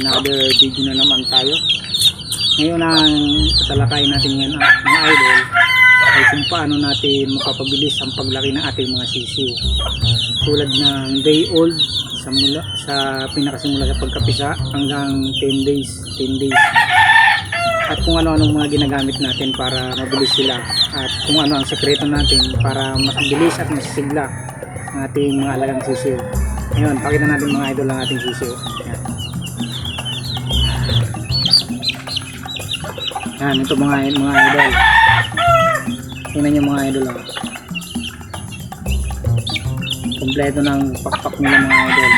another video na naman tayo. Ngayon ang tatalakayin natin ngayon ah, mga idol ay kung paano natin mapapabilis ang paglaki ng ating mga sisiw. Tulad ng day old sa mula sa pinakasimula sa pagkapisa hanggang 10 days, 10 days. At kung ano-anong mga ginagamit natin para mabilis sila at kung ano ang sekreto natin para mas bilis at masisigla ang ating mga alagang sisiw. Ngayon, pakita natin mga idol ang ating sisiw. Yan. Yan, ito mga mga idol. Tingnan niyo mga idol. Oh. Kompleto ng pakpak nila mga idol.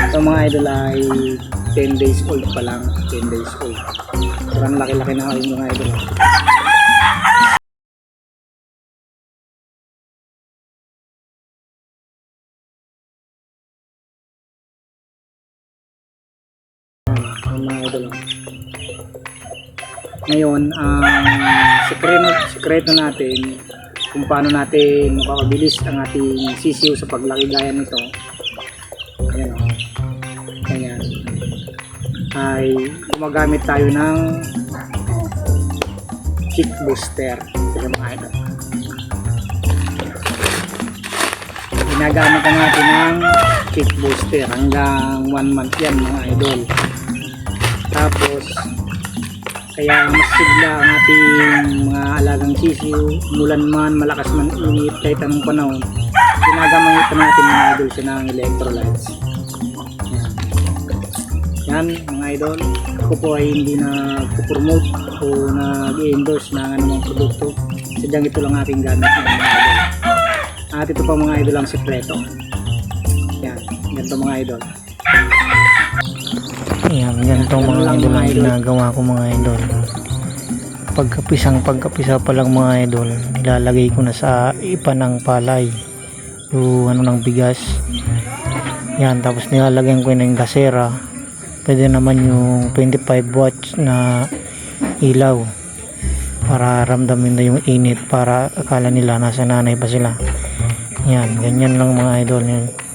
Ito mga idol ay 10 days old pa lang. 10 days old. Parang laki-laki na kayo mga idol. oh. Mga idol. oh. Ngayon, ang sekreto, sekreto natin kung paano natin mapapabilis ang ating sisiw sa paglaki gaya nito. Ayan o. Ayan. Ay gumagamit tayo ng chick booster. Ito mga idol. Ginagamit na natin ng chick booster hanggang 1 month yan mga idol. Tapos kaya mas sigla ang ating mga alagang sisiw, mulan man, malakas man init, kahit anong panahon, ginagamit natin mga idol siya ng electrolytes. Yan. Yan mga idol, ako po ay hindi nag-promote o nag-endorse ng anumang produkto. Sadyang ito lang aking gamit mga idol. At ito pa mga idol ang sekreto. Yan, ganito mga idol. Yan, ganito mga idol ang ginagawa ko mga idol. Pagkapisang pagkapisa pa lang mga idol, nilalagay ko na sa ipa ng palay. Yung ano ng bigas. Yan, tapos nilalagyan ko na yung gasera. Pwede naman yung 25 watts na ilaw para ramdamin na yung init para akala nila nasa nanay pa sila. Yan, ganyan lang mga idol. Yan.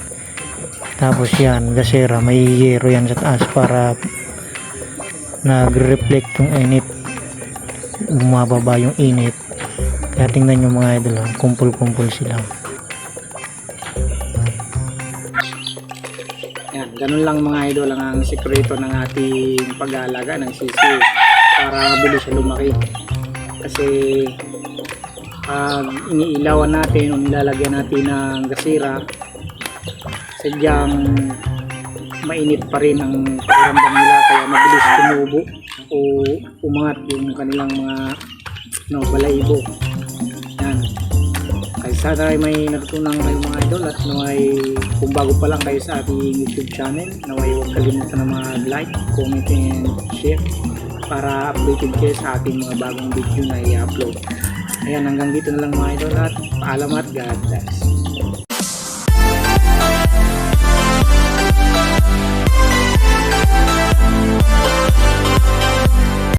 Tapos yan, gasera, may yero yan sa taas para nagre-reflect yung init. Bumababa yung init. Kaya tingnan nyo mga idol, ah, kumpul-kumpul sila. Yan, ganun lang mga idol ang, sekreto ng ating pag-aalaga ng sisiw para mabilis siya lumaki. Kasi pag iniilawan natin o nilalagyan natin ng gasira, sadyang mainit pa rin ang pakiramdam nila kaya mabilis tumubo o umangat yung kanilang mga no, balahibo. Yan. Kaya sana ay may natutunan kayo mga idol at naway kung bago pa lang kayo sa ating YouTube channel, naway huwag kalimutan na mag-like, comment and share para updated kayo sa ating mga bagong video na i-upload. Ayan, hanggang dito na lang mga idol at paalam at God bless.